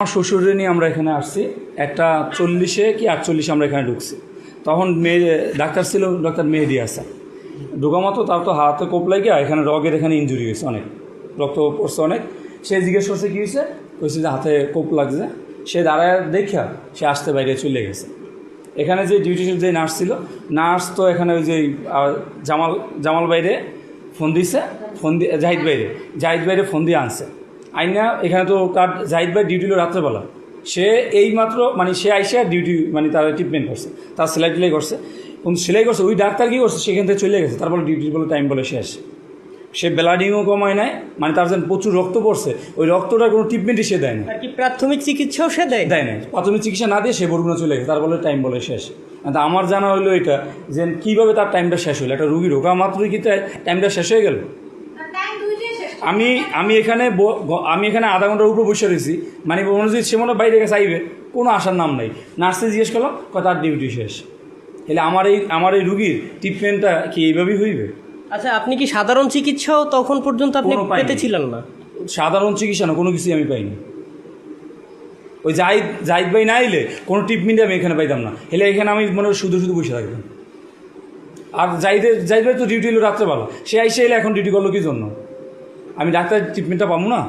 আমার শ্বশুরে নিয়ে আমরা এখানে আসছি। একটা চল্লিশে কি আটচল্লিশে আমরা এখানে ঢুকছি। তখন মেয়ে, ডাক্তার ছিল ডাক্তার মেহেদি আসা ঢোকা মতো তার তো হাতে কোপ লাগে এখানে রগের এখানে ইঞ্জুরি হয়েছে অনেক। রক্ত পড়ছে অনেক। সে জিজ্ঞেস করছে, কী হয়েছে? কইছে যে হাতে কোপ লাগছে। সে দাঁড়ায় দেখা সে আসতে বাইরে চলে গেছে। এখানে যে ডিউটি যে নার্স ছিল নার্স তো এখানে ওই যে জামাল জামাল বাইরে ফোন দিছে। ফোন দিয়ে জাহিদ বাইরে। জাহিদ বাইরে ফোন দিয়ে আনছে। আইনা এখানে তো তার জাহিদ ভাই ডিউটি হলো রাত্রেবেলা। সে এই মাত্র মানে সে আইসে ডিউটি মানে তার ট্রিটমেন্ট করছে তার সেলাই টেলাই করছে। কিন্তু সেলাই করছে ওই ডাক্তার কী করছে সেখান থেকে চলে গেছে। তারপরে ডিউটির বলে টাইম বলে শেষ সে ব্লাডিংও কমায় নাই মানে তার যেন প্রচুর রক্ত পড়ছে ওই রক্তটার কোনো ট্রিটমেন্টই সে দেয় না আর কি প্রাথমিক চিকিৎসাও সে দেয়? দেয় না প্রাথমিক চিকিৎসা না দিয়ে সে বরগুনা চলে গেছে তার বলে টাইম বলে শেষ তা আমার জানা হলো এটা যে কীভাবে তার টাইমটা শেষ হলো একটা রুগী ঢোকা মাত্রই কি টাইমটা শেষ হয়ে গেল টাইম দুইটাই শেষ করতে আমি আমি এখানে আমি এখানে আধা ঘণ্টার উপরে বসে রয়েছি। মানে অনুযায়ী সে মনে বাইরে গেছে আইবে। কোনো আসার নাম নাই। নার্সে জিজ্ঞেস করলাম কয় তার ডিউটি শেষ? তাহলে আমার এই আমার এই রুগীর ট্রিটমেন্টটা কি এইভাবেই হইবে? আচ্ছা আপনি কি সাধারণ চিকিৎসাও তখন পর্যন্ত আপনি। পেতেছিলেন না? সাধারণ চিকিৎসা না কোনো কিছুই আমি পাইনি। ওই জাহিদ জাহিদ ভাই না এলে কোনো ট্রিটমেন্টই আমি এখানে পাইতাম না। এলে এখানে আমি মনে শুধু শুধু বসে থাকতাম। আর জাহিদের জাহিদ ভাই তো ডিউটি এলো রাত্রেবেলা সে আইসে এলে এখন ডিউটি করল কি জন্য? আমি ডাক্তার ট্রিটমেন্টটা পাবো না?